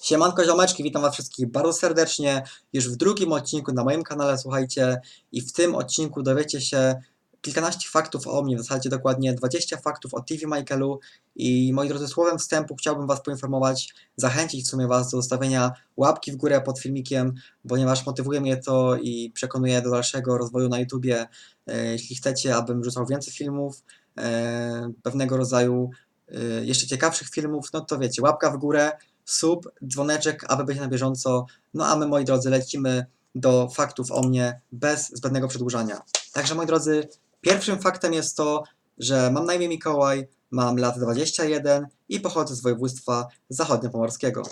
Siemanko ziomeczki, witam was wszystkich bardzo serdecznie już w drugim odcinku na moim kanale, słuchajcie i w tym odcinku dowiecie się kilkanaście faktów o mnie, w zasadzie dokładnie 20 faktów o TV Michaelu i moi drodzy, słowem wstępu chciałbym was poinformować, zachęcić w sumie was do zostawienia łapki w górę pod filmikiem, ponieważ motywuje mnie to i przekonuje do dalszego rozwoju na YouTubie, e, jeśli chcecie, abym rzucał więcej filmów, e, pewnego rodzaju e, jeszcze ciekawszych filmów, no to wiecie, łapka w górę, sub, dzwoneczek, aby być na bieżąco. No a my, moi drodzy, lecimy do faktów o mnie bez zbędnego przedłużania. Także, moi drodzy, pierwszym faktem jest to, że mam na imię Mikołaj, mam lat 21 i pochodzę z województwa zachodniopomorskiego.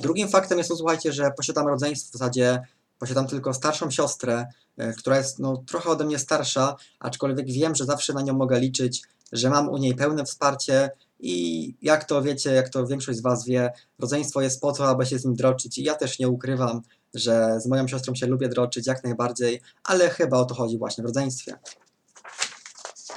Drugim faktem jest to, słuchajcie, że posiadam rodzeństwo, w zasadzie posiadam tylko starszą siostrę, e, która jest no, trochę ode mnie starsza, aczkolwiek wiem, że zawsze na nią mogę liczyć, że mam u niej pełne wsparcie i jak to wiecie, jak to większość z Was wie, rodzeństwo jest po to, aby się z nim droczyć i ja też nie ukrywam, że z moją siostrą się lubię droczyć jak najbardziej, ale chyba o to chodzi właśnie w rodzeństwie.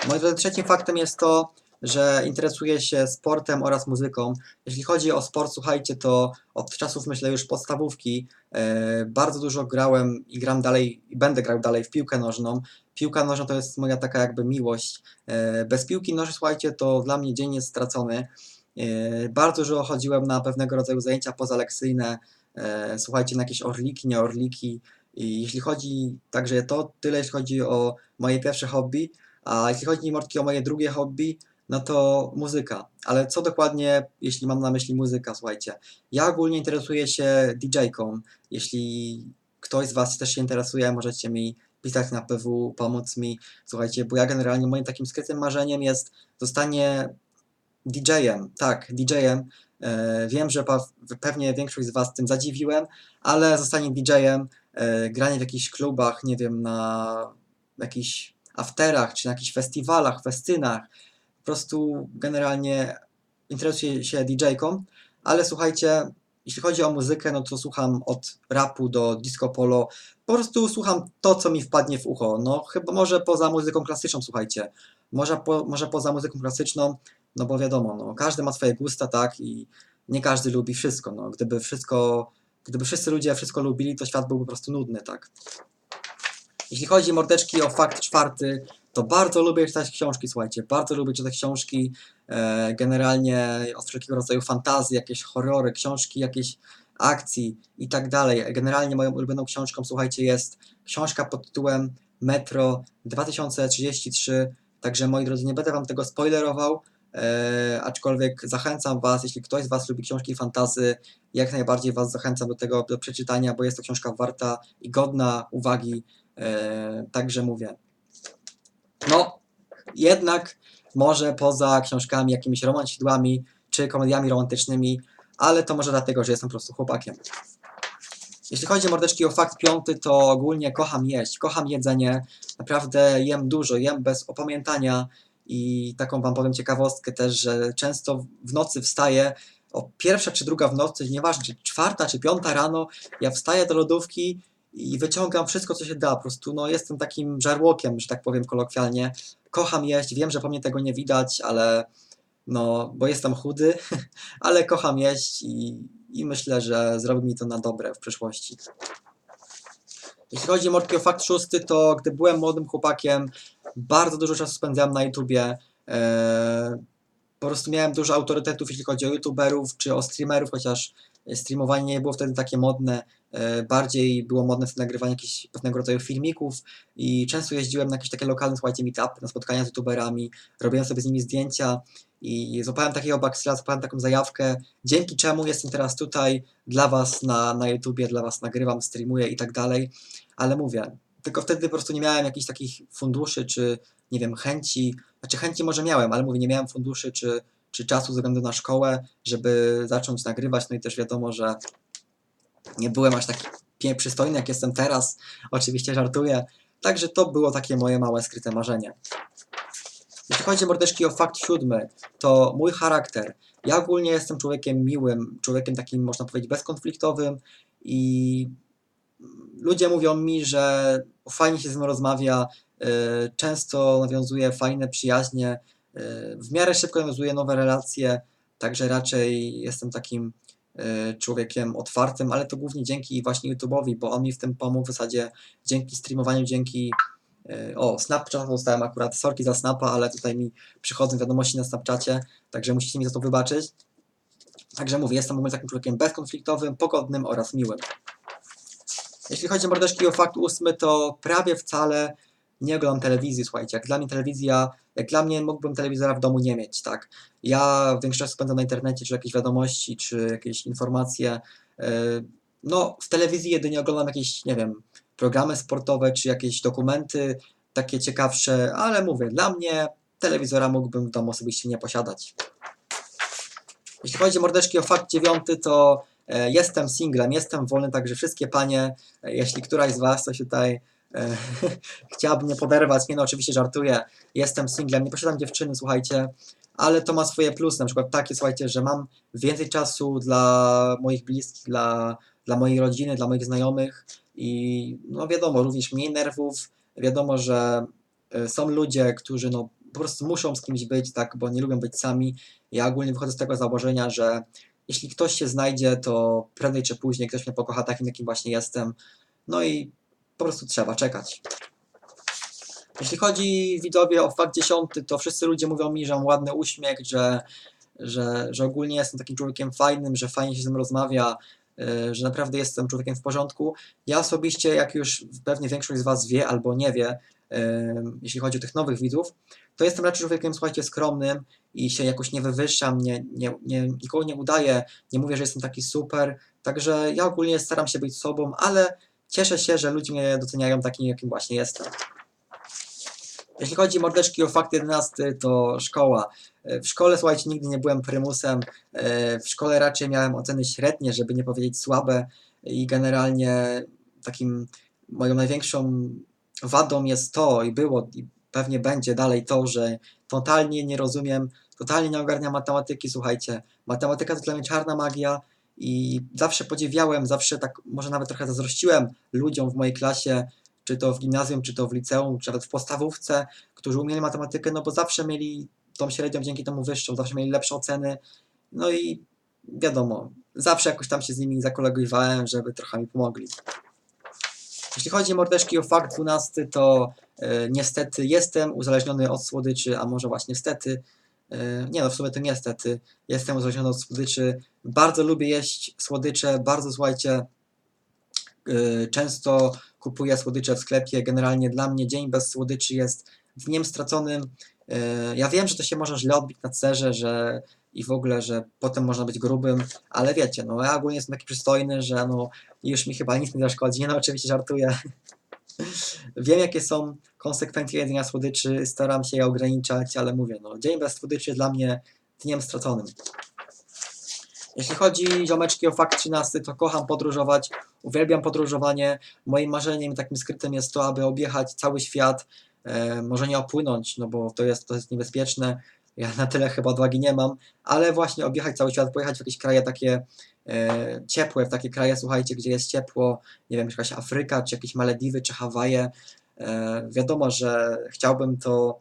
Moim trzecim faktem jest to, że interesuję się sportem oraz muzyką. Jeśli chodzi o sport, słuchajcie, to od czasów myślę już podstawówki e, bardzo dużo grałem i gram dalej i będę grał dalej w piłkę nożną. Piłka nożna to jest moja taka jakby miłość. E, bez piłki nożnej, słuchajcie, to dla mnie dzień jest stracony. E, bardzo dużo chodziłem na pewnego rodzaju zajęcia pozalekcyjne, słuchajcie, na jakieś orliki, nie orliki. I jeśli chodzi, także to tyle, jeśli chodzi o moje pierwsze hobby, a jeśli chodzi o moje drugie hobby, no to muzyka. Ale co dokładnie, jeśli mam na myśli muzyka, słuchajcie. Ja ogólnie interesuję się DJ-ką. Jeśli ktoś z Was też się interesuje, możecie mi pisać na PW, pomóc mi. Słuchajcie, bo ja generalnie moim takim skrytym marzeniem jest zostanie DJ-em. Tak, DJ-em. E, wiem, że pewnie większość z Was tym zadziwiłem, ale zostanie DJ-em, e, granie w jakichś klubach, nie wiem, na jakichś afterach, czy na jakichś festiwalach, festynach. Po prostu generalnie interesuję się DJ-ką, ale słuchajcie, jeśli chodzi o muzykę, no to słucham od rapu do disco polo. Po prostu słucham to, co mi wpadnie w ucho. No chyba może poza muzyką klasyczną, słuchajcie. Może, po, może poza muzyką klasyczną, no bo wiadomo, no, każdy ma swoje gusta, tak, i nie każdy lubi wszystko. No, gdyby wszystko, gdyby wszyscy ludzie wszystko lubili, to świat byłby po prostu nudny, tak. Jeśli chodzi mordeczki o fakt czwarty, to bardzo lubię czytać książki, słuchajcie, bardzo lubię czytać książki, e, generalnie od wszelkiego rodzaju fantazji, jakieś horrory, książki, jakieś akcji i tak dalej. Generalnie moją ulubioną książką, słuchajcie, jest książka pod tytułem Metro 2033, także moi drodzy, nie będę wam tego spoilerował, e, aczkolwiek zachęcam was, jeśli ktoś z was lubi książki fantazy, jak najbardziej was zachęcam do tego, do przeczytania, bo jest to książka warta i godna uwagi, e, także mówię. No, jednak może poza książkami, jakimiś romansidłami czy komediami romantycznymi, ale to może dlatego, że jestem po prostu chłopakiem. Jeśli chodzi mordeczki o fakt piąty, to ogólnie kocham jeść, kocham jedzenie, naprawdę jem dużo, jem bez opamiętania i taką wam powiem ciekawostkę też, że często w nocy wstaję o pierwsza czy druga w nocy, nieważne czy czwarta czy piąta rano, ja wstaję do lodówki i wyciągam wszystko, co się da. Po prostu no, jestem takim żarłokiem, że tak powiem kolokwialnie. Kocham jeść, wiem, że po mnie tego nie widać, ale no, bo jestem chudy, ale kocham jeść i, i myślę, że zrobi mi to na dobre w przyszłości. Jeśli chodzi o fakt szósty, to gdy byłem młodym chłopakiem, bardzo dużo czasu spędzałem na YouTubie. Eee, po prostu miałem dużo autorytetów, jeśli chodzi o YouTuberów czy o streamerów, chociaż streamowanie nie było wtedy takie modne. E, bardziej było modne nagrywanie jakichś pewnego rodzaju filmików i często jeździłem na jakieś takie lokalne, słuchajcie, meetupy, na spotkania z youtuberami, robiłem sobie z nimi zdjęcia i złapałem takiego baksela, złapałem taką zajawkę, dzięki czemu jestem teraz tutaj dla was na, na YouTubie, dla was nagrywam, streamuję i tak dalej, ale mówię, tylko wtedy po prostu nie miałem jakichś takich funduszy, czy nie wiem, chęci, znaczy chęci może miałem, ale mówię, nie miałem funduszy, czy, czy czasu ze względu na szkołę, żeby zacząć nagrywać, no i też wiadomo, że nie byłem aż taki przystojny, jak jestem teraz. Oczywiście żartuję. Także to było takie moje małe skryte marzenie. Jeśli chodzi mordeczki o fakt siódmy, to mój charakter. Ja ogólnie jestem człowiekiem miłym, człowiekiem takim, można powiedzieć, bezkonfliktowym i ludzie mówią mi, że fajnie się z mną rozmawia, y, często nawiązuję fajne przyjaźnie, y, w miarę szybko nawiązuję nowe relacje, także raczej jestem takim człowiekiem otwartym, ale to głównie dzięki właśnie YouTube'owi, bo on mi w tym pomógł w zasadzie dzięki streamowaniu, dzięki e, o, Snapchat dostałem akurat, sorki za Snapa, ale tutaj mi przychodzą wiadomości na Snapchacie, także musicie mi za to wybaczyć. Także mówię, jestem ogólnie takim człowiekiem bezkonfliktowym, pogodnym oraz miłym. Jeśli chodzi o mordeczki o fakt ósmy, to prawie wcale nie oglądam telewizji, słuchajcie. Jak dla mnie telewizja, jak dla mnie mógłbym telewizora w domu nie mieć, tak. Ja większość spędzam na internecie, czy jakieś wiadomości, czy jakieś informacje. Yy, No, w telewizji jedynie oglądam jakieś, nie wiem, programy sportowe, czy jakieś dokumenty takie ciekawsze, ale mówię, dla mnie telewizora mógłbym w domu osobiście nie posiadać. Jeśli chodzi o mordeczki o fakt dziewiąty, to e, jestem singlem, jestem wolny, także wszystkie panie, e, jeśli któraś z was coś tutaj chciałaby mnie poderwać, nie no oczywiście żartuję, jestem singlem, nie posiadam dziewczyny, słuchajcie, ale to ma swoje plusy, na przykład takie, słuchajcie, że mam więcej czasu dla moich bliskich, dla, dla mojej rodziny, dla moich znajomych i no wiadomo, również mniej nerwów, wiadomo, że e, są ludzie, którzy no po prostu muszą z kimś być, tak, bo nie lubią być sami. Ja ogólnie wychodzę z tego założenia, że jeśli ktoś się znajdzie, to prędzej czy później ktoś mnie pokocha takim, jakim właśnie jestem. No i po prostu trzeba czekać. Jeśli chodzi widzowie o fakt dziesiąty, to wszyscy ludzie mówią mi, że mam ładny uśmiech, że, że, że ogólnie jestem takim człowiekiem fajnym, że fajnie się z nim rozmawia, yy, że naprawdę jestem człowiekiem w porządku. Ja osobiście, jak już pewnie większość z Was wie albo nie wie, yy, jeśli chodzi o tych nowych widzów, to jestem raczej człowiekiem, słuchajcie, skromnym i się jakoś nie wywyższam, nie, nie, nie, nikogo nie udaję, nie mówię, że jestem taki super, także ja ogólnie staram się być sobą, ale cieszę się, że ludzie mnie doceniają takim, jakim właśnie jestem. Jeśli chodzi mordeczki o fakt 11, to szkoła. W szkole, słuchajcie, nigdy nie byłem prymusem. W szkole raczej miałem oceny średnie, żeby nie powiedzieć słabe i generalnie takim moją największą wadą jest to i było i pewnie będzie dalej to, że totalnie nie rozumiem, totalnie nie ogarniam matematyki, słuchajcie. Matematyka to dla mnie czarna magia i zawsze podziwiałem, zawsze tak może nawet trochę zazdrościłem ludziom w mojej klasie, czy to w gimnazjum, czy to w liceum, czy nawet w podstawówce, którzy umieli matematykę, no bo zawsze mieli tą średnią dzięki temu wyższą, zawsze mieli lepsze oceny, no i wiadomo, zawsze jakoś tam się z nimi zakolegowałem, żeby trochę mi pomogli. Jeśli chodzi mordeczki o fakt 12, to e, niestety jestem uzależniony od słodyczy, a może właśnie niestety, nie no, w sumie to niestety, jestem uzależniony od słodyczy, bardzo lubię jeść słodycze, bardzo słuchajcie, e, często kupuję słodycze w sklepie, generalnie dla mnie dzień bez słodyczy jest dniem straconym, E, Ja wiem, że to się może źle odbić na cerze, że i w ogóle, że potem można być grubym, ale wiecie, no ja ogólnie jestem taki przystojny, że no już mi chyba nic nie zaszkodzi, nie no oczywiście żartuję. Wiem jakie są konsekwencje jedzenia słodyczy, staram się je ograniczać, ale mówię, no dzień bez słodyczy dla mnie dniem straconym. Jeśli chodzi ziomeczki o fakt 13, to kocham podróżować, uwielbiam podróżowanie. Moim marzeniem takim skrytym jest to, aby objechać cały świat, e, może nie opłynąć, no bo to jest, to jest niebezpieczne. Ja na tyle chyba odwagi nie mam, ale właśnie objechać cały świat, pojechać w jakieś kraje takie e, ciepłe, w takie kraje, słuchajcie, gdzie jest ciepło, nie wiem, jakaś Afryka, czy jakieś Malediwy, czy Hawaje. E, wiadomo, że chciałbym to,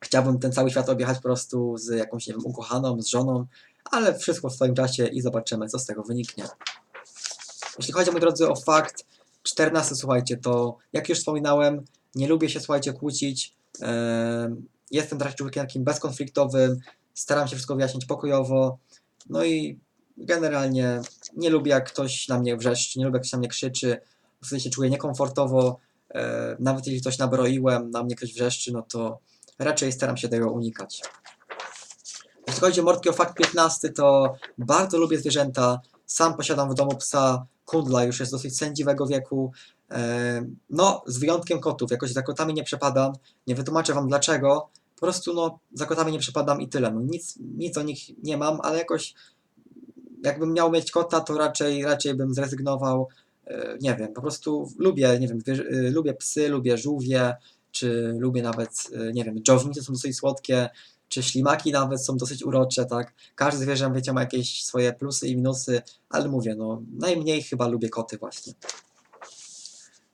chciałbym ten cały świat objechać po prostu z jakąś, nie wiem, ukochaną, z żoną, ale wszystko w swoim czasie i zobaczymy, co z tego wyniknie. Jeśli chodzi, moi drodzy, o fakt 14, słuchajcie, to jak już wspominałem, nie lubię się, słuchajcie, kłócić. Em, Jestem raczej człowiekiem takim bezkonfliktowym, staram się wszystko wyjaśnić pokojowo. No i generalnie nie lubię, jak ktoś na mnie wrzeszczy, nie lubię, jak ktoś na mnie krzyczy. Wtedy się czuję niekomfortowo. E, Nawet jeśli coś nabroiłem, na mnie ktoś wrzeszczy, no to raczej staram się tego unikać. Jeśli chodzi o mordki o fakt 15, to bardzo lubię zwierzęta. Sam posiadam w domu psa kundla, już jest dosyć sędziwego wieku. E, No, z wyjątkiem kotów. Jakoś za kotami nie przepadam. Nie wytłumaczę wam dlaczego. Po prostu no, za kotami nie przepadam i tyle. No, nic, nic o nich nie mam, ale jakoś jakbym miał mieć kota, to raczej, raczej bym zrezygnował. E, Nie wiem, po prostu lubię, nie wiem, e, lubię psy, lubię żółwie, czy lubię nawet, nie wiem, dżownice są dosyć słodkie, czy ślimaki nawet są dosyć urocze, tak. Każde zwierzę, wiecie, ma jakieś swoje plusy i minusy, ale mówię, no, najmniej chyba lubię koty właśnie.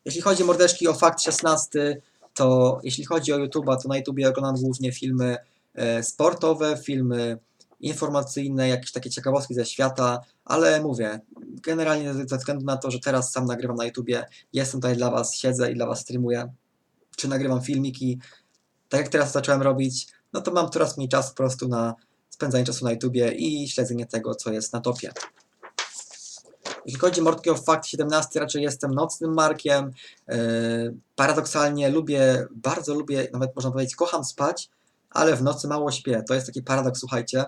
Jeśli chodzi mordeczki o fakt 16, to jeśli chodzi o YouTube'a, to na YouTubie oglądam głównie filmy e, sportowe, filmy informacyjne, jakieś takie ciekawostki ze świata, ale mówię, generalnie ze względu na to, że teraz sam nagrywam na YouTubie, jestem tutaj dla Was, siedzę i dla Was streamuję, czy nagrywam filmiki, tak jak teraz zacząłem robić, no to mam coraz mniej czasu po prostu na spędzanie czasu na YouTubie i śledzenie tego, co jest na topie. Jeśli chodzi o Mordki of Fact 17, raczej jestem nocnym markiem. Yy, paradoksalnie lubię, bardzo lubię, nawet można powiedzieć, kocham spać, ale w nocy mało śpię. To jest taki paradoks, słuchajcie.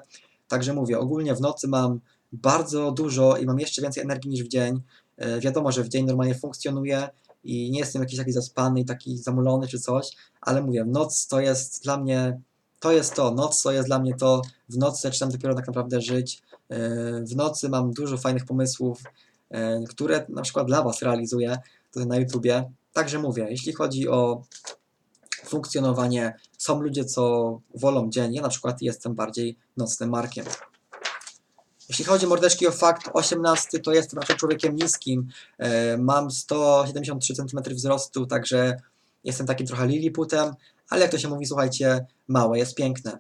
Także mówię, ogólnie w nocy mam bardzo dużo i mam jeszcze więcej energii niż w dzień. Yy, wiadomo, że w dzień normalnie funkcjonuję i nie jestem jakiś taki zaspany taki zamulony czy coś, ale mówię, noc to jest dla mnie, to jest to, noc to jest dla mnie to, w nocy zaczynam dopiero tak naprawdę żyć. Yy, W nocy mam dużo fajnych pomysłów, yy, które na przykład dla Was realizuję tutaj na YouTubie. Także mówię, jeśli chodzi o funkcjonowanie, są ludzie, co wolą dzień. Ja na przykład jestem bardziej nocnym markiem. Jeśli chodzi o mordeczki o fakt 18, to jestem raczej człowiekiem niskim. E, Mam 173 cm wzrostu, także jestem takim trochę liliputem, ale jak to się mówi, słuchajcie, małe jest piękne.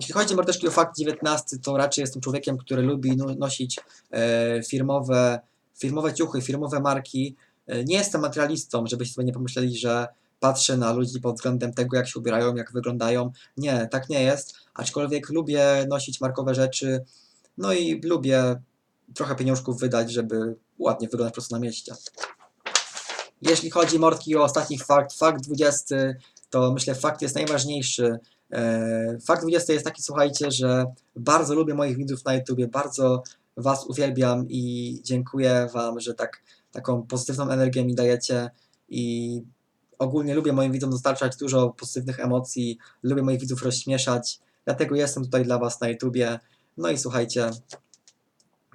Jeśli chodzi mordeczki o fakt 19, to raczej jestem człowiekiem, który lubi no- nosić e, firmowe, firmowe ciuchy, firmowe marki. E, Nie jestem materialistą, żebyście sobie nie pomyśleli, że patrzę na ludzi pod względem tego, jak się ubierają, jak wyglądają. Nie, tak nie jest. Aczkolwiek lubię nosić markowe rzeczy, no i lubię trochę pieniążków wydać, żeby ładnie wyglądać po prostu na mieście. Jeśli chodzi mordki o ostatni fakt, fakt 20, to myślę fakt jest najważniejszy. E, Fakt 20 jest taki, słuchajcie, że bardzo lubię moich widzów na YouTubie, bardzo Was uwielbiam i dziękuję Wam, że tak taką pozytywną energię mi dajecie i ogólnie lubię moim widzom dostarczać dużo pozytywnych emocji, lubię moich widzów rozśmieszać, dlatego jestem tutaj dla Was na YouTubie. No i słuchajcie,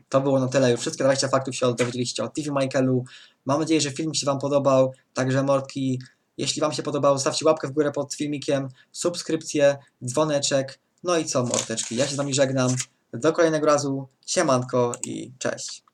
to było na tyle już. Wszystkie 20 faktów się dowiedzieliście o TV Michaelu. Mam nadzieję, że film się Wam podobał. Także mordki, jeśli Wam się podobało, zostawcie łapkę w górę pod filmikiem, subskrypcję, dzwoneczek. No i co, mordeczki, ja się z Wami żegnam. Do kolejnego razu. Siemanko i cześć.